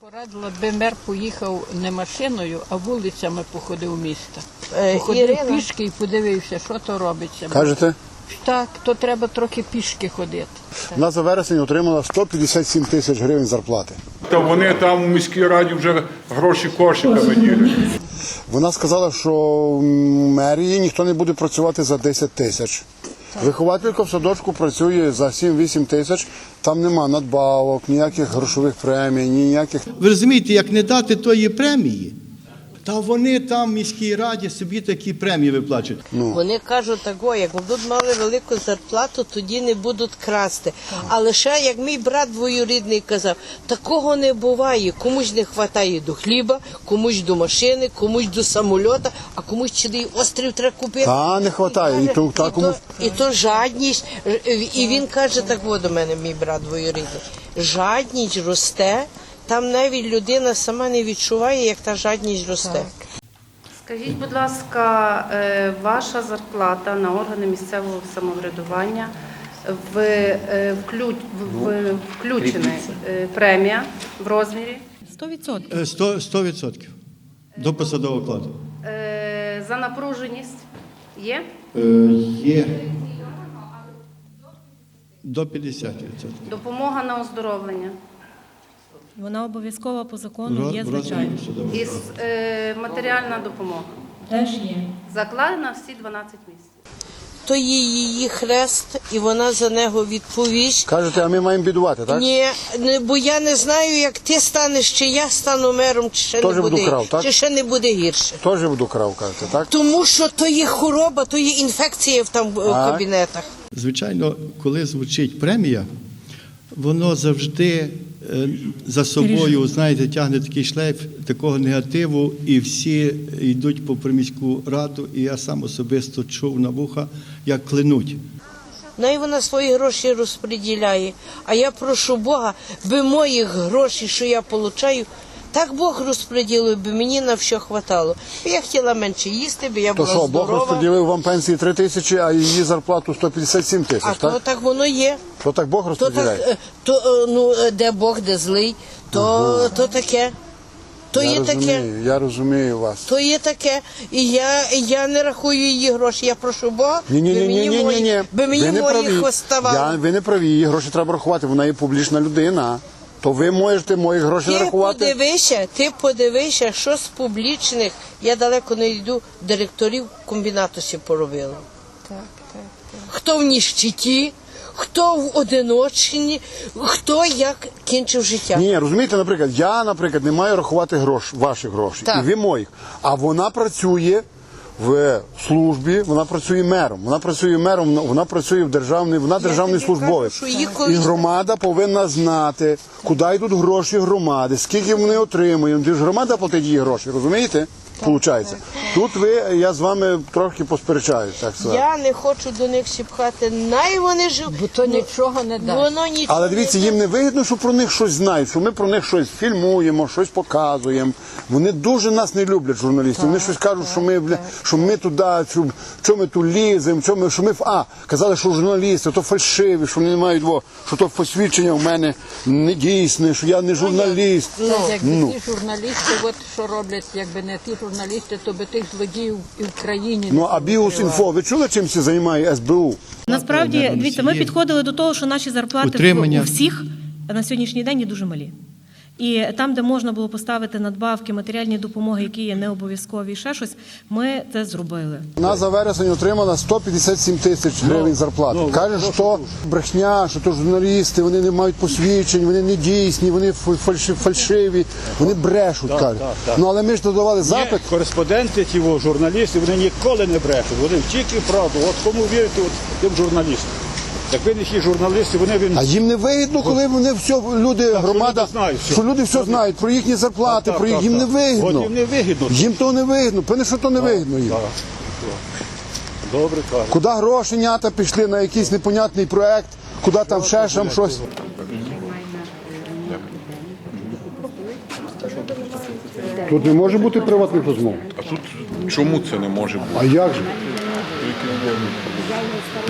Порадила би мер поїхав не машиною, а вулицями походив міста. Е, Походив Ірина? пішки і подивився, що то робиться. Кажете, Так, то треба трохи пішки ходити. вона за вересень отримала 157 тисяч гривень зарплати. Та вони там у міській раді вже гроші кошиками ділять. Вона сказала, що в мерії ніхто не буде працювати за 10 тисяч. Вихователька в садочку працює за 7-8 тисяч, там нема надбавок, ніяких грошових премій, ніяких. Ви розумієте, як не дати тої премії, та вони там в міській раді собі такі премії виплачують. Вони кажуть тако, як будуть мали велику зарплату, тоді не будуть красти. Але ще, як мій брат двоюрідний казав, такого не буває. Комусь не вистачає до хліба, комусь до машини, комусь до самольота, а комусь цілий острів треба купити. Та не хватає, і то- та і, комусь- то, і то жадність. І він каже так от до мене, мій брат двоюрідний. Жадність росте, там навіть людина сама не відчуває, як та жадність росте. Скажіть, будь ласка, е, ваша зарплата на органи місцевого самоврядування в, е, вклю- в- в- включена е, премія в розмірі 100%. Е, 100%, 100% до посадового окладу. За напруженість є? Е, Є до 50%. Допомога на оздоровлення Вона обов'язкова по закону Роз- є, звичайно. і е, матеріальна допомога. Теж є. Закладена всі 12 місяців. То є її хрест, і вона за нього відповість. Кажете, а ми маємо бідувати, так? Ні, не- бо я не знаю, як ти станеш, чи я стану мером, чи ще Теж не буду крав, так? чи ще не буде гірше. Теж буду крав, кажете, так? Тому що то є хвороба, то є інфекція в там в Так. кабінетах. Звичайно, коли звучить премія, воно завжди за собою, знаєте, тягне такий шлейф такого негативу, і всі йдуть по приміську раду, і я сам особисто чув на вуха, як клинуть. Ну і вона свої гроші розподіляє. А я прошу Бога, би моїх грошей, що я получаю, так Бог розподілив, би мені на все хватало. Я хотіла менше їсти, би я То була що, Бог розподілив вам пенсії 3 тисячі, а її зарплату 157 А тисяч, то так? так воно є. То так Бог То розподіляє. так, е, то е, ну е, де Бог, де злий, то, то таке. То я є таке. розумію, я розумію вас. То є таке. І я, я не рахую її гроші. Я прошу Бога, Ні, ні, би ні, ні, мені ні, ні, мої- ні. би мені Ви не праві. моїх оставало. Ви не праві, її гроші треба рахувати, вона є публічна людина. То ви можете мої гроші Ти рахувати. подивися, ти подивися, що з публічних, я далеко не йду, директорів комбінату сі поробила. Хто в ніщиті, хто в одиноченні, хто як кінчив життя. Ні, розумієте, наприклад, я, наприклад, не маю рахувати грош, ваші гроші, Так. і ви моїх. А вона працює в службі, вона працює мером. Вона працює мером, вона працює в державній, вона державний службовець. І громада повинна знати, куди йдуть гроші громади, скільки вони отримують. Ти ж громада платить її гроші, розумієте? Получається. Тут ви, я з вами трохи посперечаюсь, так сказати. Я не хочу до них сіпхати. Най вони жив. Бо то нічого не дасть. Воно нічого. Але дивіться, не їм не вигідно, що про них щось знають, що ми про них щось фільмуємо, щось показуємо. Вони дуже нас не люблять, журналістів. Вони щось кажуть, що ми бля, що ми туди, що, що ми тут ліземо, що ми, що ми ф- а казали, що журналісти, то фальшиві, що вони не мають во, що то посвідчення в мене не дійсне, що я не журналіст. Це якби Ну. ті журналісти, от що роблять, якби не ті журналісти, то би тих злодіїв і в країні Ну а а Біус.Інфо, ви чули, чим це займає СБУ? Насправді, дивіться, ми підходили до того, що наші зарплати Утримання. у всіх на сьогоднішній день є дуже малі. І там, де можна було поставити надбавки, матеріальні допомоги, які є не обов'язкові, і ще щось, ми це зробили. Вона за вересень отримала 157 тисяч гривень зарплати. Каже, що брехня, що то журналісти, вони не мають посвідчень, вони не дійсні, вони фальши- фальшиві, вони брешуть. каже. Ну але ми ж додавали запит. Ні, кореспонденти, ті во, журналісти, вони ніколи не брешуть. Вони тільки правду. От кому вірити, от тим журналістам. Як ви не ті журналісти, вони він А їм не вигідно, коли вони все люди, громада, люди знають все. що люди все знають про їхні зарплати, Так, про їх так, їм не так. От їм не вигідно. Їм то не вигідно. Певне, що то не вигідно їм. Так. Добре кажуть. Куди грошенята пішли на якийсь непонятний проект, куди там ще там щось. Тут не може бути приватних розмов. А тут чому це не може бути? А як же?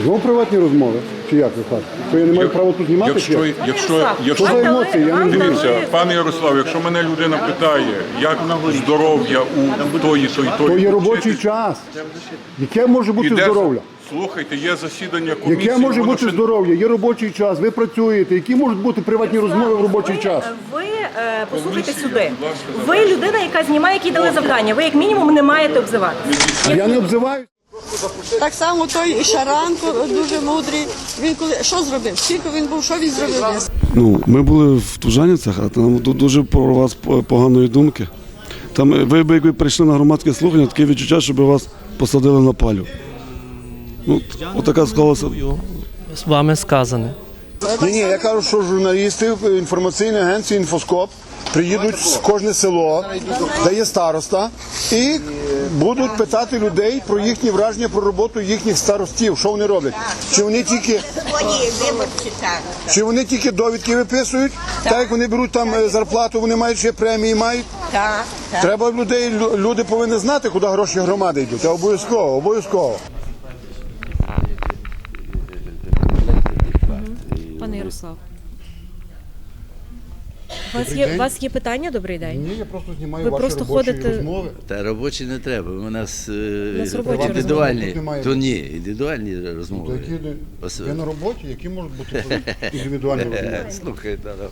Знову приватні розмови? Чи як ви кажете? Що я не маю права тут знімати? чи Якщо, як? якщо, Що якщо за емоції? Я не Дивіться, пане Ярослав, якщо мене людина питає, як здоров'я у тої, то й То є робочий час. Яке може бути Іде- здоров'я? Слухайте, є засідання комісії. Яке може воно бути ще- здоров'я? Є робочий час, ви працюєте. Які можуть бути приватні розмови в робочий час? Ви е, послухайте сюди. Ви людина, яка знімає, якій дали завдання. Ви як мінімум не маєте обзиватися. Я не обзиваю. Так само той і Шаранко дуже мудрий. Він коли що зробив? Скільки він був, що він зробив? Ну, ми були в Тужанівцях, а там дуже про вас поганої думки. Там е, ви б якби прийшли на громадське слухання, таке відчуття, щоб вас посадили на палю. Ну, отака склалася. з вами сказане. Ні, ні, я кажу, що журналісти в інформаційній агенції Інфоскоп приїдуть в кожне село, де є староста, і будуть питати людей про їхні враження про роботу їхніх старостів, що вони роблять. Чи вони тільки чи вони тільки довідки виписують, так як вони беруть там е, зарплату, вони мають ще премії мають. Треба людей, лю- люди повинні знати, куди гроші громади йдуть. А обов'язково, обов'язково. Пане Ярослав. У вас є, у вас є питання? Добрий день. Ні, я просто знімаю Ви ваші просто робочі ходите- розмови. Та робочі не треба. У нас, е, нас робочі індивідуальні. розмови. Тут немає. То ні, індивідуальні розмови. Які де- Ос- ви на роботі, які можуть бути індивідуальні розмови? Слухай, та, та.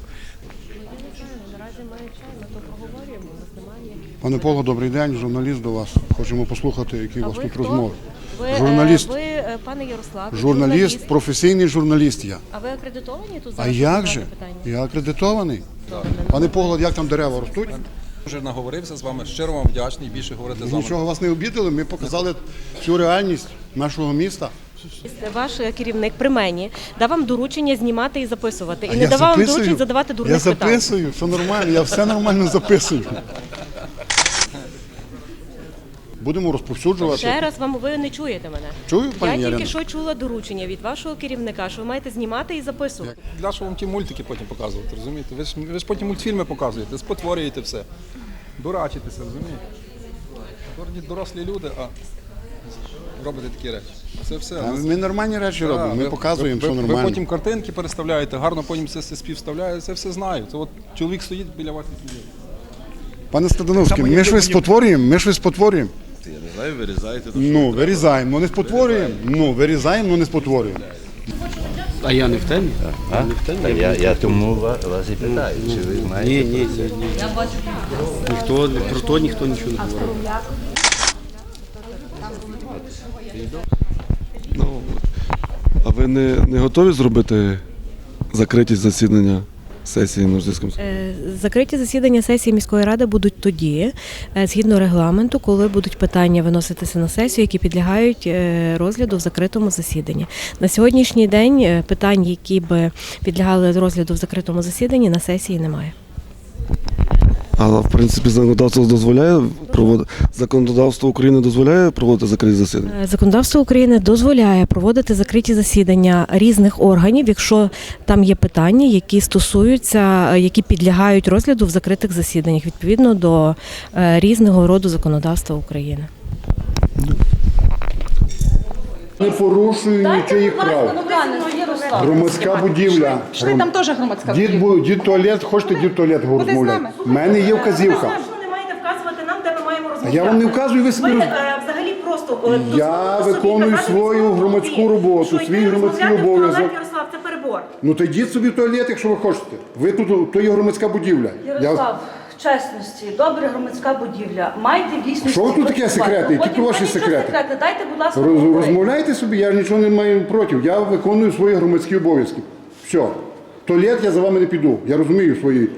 Пане Поло, добрий день, журналіст до вас. Хочемо послухати, які у вас ви тут хто? розмови. Ви, е, Журналіст. ви, пане Ярослав, Журналіст, професійний журналіст я. А ви акредитовані тут А як же? питання? Я акредитований. Пане Поглад, як там дерева ростуть? Вже наговорився з вами. Щиро вам вдячний. Більше говорити з вами. Нічого вас не обідали. Ми показали всю реальність нашого міста. Ваш керівник при мені дав вам доручення знімати і записувати. І А не давав вам доручень задавати Я дурних питань. записую, все нормально, я все нормально записую. Будемо розповсюджувати. Ще раз вам ви не чуєте мене. Чую, пані Я Ярино? тільки що чула доручення від вашого керівника, що ви маєте знімати і записувати. Для що вам ті мультики потім показувати, розумієте? Ви ж, ви ж потім мультфільми показуєте, спотворюєте все. Дурачитеся, розумієте? Дорогі дорослі люди, а робите такі речі. Це все. А Ми нормальні речі Так, робимо, ми ви- показуємо, ви, що ви, нормально. Ви потім картинки переставляєте, гарно потім все, все співставляєте, це все знаю. Це от чоловік стоїть біля вас і сидить. Пане Стадановський, ми щось спотворюємо, ми щось спотворюємо. Я не знаю, вирізаєте. Ну, вирізаємо, ну не спотворюємо. Ну, вирізаємо, ну не спотворюємо. А я не в темі? А? Та я, я тому ва- вас і питаю, чи ви знаєте. Ні, ні, ні. Ніхто про то ніхто нічого не говорив. Ну, а ви не, не готові зробити закриті засідання сесії Нуждинського Е, Закриті засідання сесії міської ради будуть тоді, е, згідно регламенту, коли будуть питання виноситися на сесію, які підлягають е, розгляду в закритому засіданні. На сьогоднішній день питань, які би підлягали розгляду в закритому засіданні, на сесії немає. А в принципі законодавство дозволяє проводити законодавство України дозволяє проводити закриті засідання? Е, Законодавство України дозволяє проводити закриті засідання різних органів, якщо там є питання, які стосуються, е, які підлягають розгляду в закритих засіданнях відповідно до е, різного роду законодавства України. Не порушую нічиїх прав. Громадська будівля. Там теж громадська. Дід, бу- дід туалет, хочете дід туалет розмовляти? У мене є вказівка. Ви не маєте вказувати нам, де ми маємо розмовляти. Я вам не вказую, ви собі Ви роз- е, взагалі просто е, Я дозволите собі виконую казати свою громадську роботу, що свій громадський розмовляти в обов'язок. туалет, Ярослав, це перебор. Ну то йдіть собі в туалет, якщо ви хочете. Ви тут, то є громадська будівля. Я... Ярослав, чесності, добре громадська будівля. Майте в дійсності. Що тут таке секрети? Які Потім тут ваші секрети? секрети. Дайте, будь ласка, Роз, поговорити. розмовляйте собі, я нічого не маю проти. Я виконую свої громадські обов'язки. Все. Туалет я за вами не піду. Я розумію свої,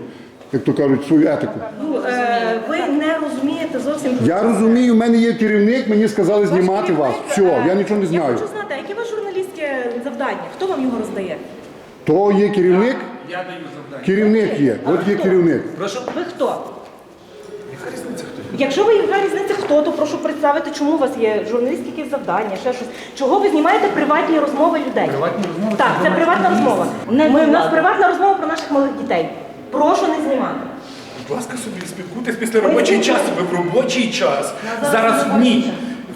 як то кажуть, свою етику. Ну, е, ви не розумієте зовсім. Я розумію, в мене є керівник, мені сказали знімати вас. Все, я нічого не Я знаю. хочу знати, а яке ваше журналістське завдання? Хто вам його роздає? То є керівник? Керівник є. От є керівник. Прошу. Ви хто? Якщо ви яка різниця хто, то прошу представити, чому у вас є журналістські якісь завдання, ще щось. Чого ви знімаєте приватні розмови людей? Приватні розмови? Так, це приватна розмова. Ми, у нас приватна розмова про наших малих дітей. Прошу не знімати. Будь ласка, собі спілкуйтесь після робочий час. Ви в робочий час. Зараз ні.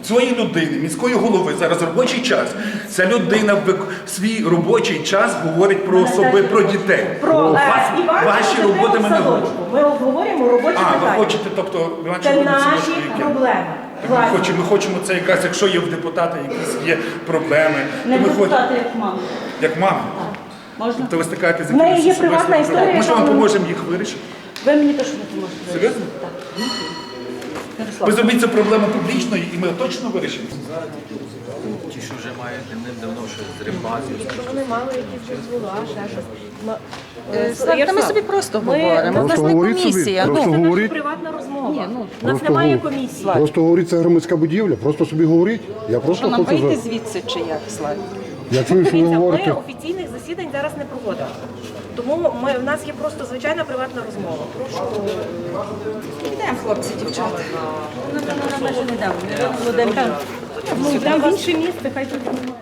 Цієї людини, міської голови, зараз робочий час. Ця людина в свій робочий час говорить про особи, про дітей. Про Вас- е, Іванчика ваші роботи мене садочку. говорять. Ми обговорюємо робочі А, ви питання. хочете, тобто, Іван Це наші яке? проблеми. Так Ми хочемо, ми хочемо це якраз, якщо є в депутата якісь є проблеми, Не то ми хочемо, депутати, як мама. як мама. Можна? То ви стикаєтеся з В неї якимись є особистими історія, проблемами. Може, вам яка поможемо їх вирішити? Ви мені теж не поможете. Серйозно? Так. Ви зробіть цю проблему публічною і ми точно вирішимо. Ті, що вже мають давно щось з рибазів. Вони мали якісь дозвола, ще щось. Е, та ми собі просто говоримо. У нас не говоріть собі, комісія. просто Ну, говоріть. Приватна розмова. Ні, ну, У нас Просто немає гов- комісії. Просто говоріть, це громадська будівля, просто собі говоріть. Я просто що нам хочу вийти за... звідси чи як, Славі? Я чую, що ви Дивіться, ми говорите. офіційних засідань зараз не проводимо. Тому ми, в нас є просто звичайна приватна розмова. Прошу. Йдемо, хлопці, дівчата. Ну, напевно, на межі не дамо. Володимир. Ну, йдемо в інше місце, хай тут немає.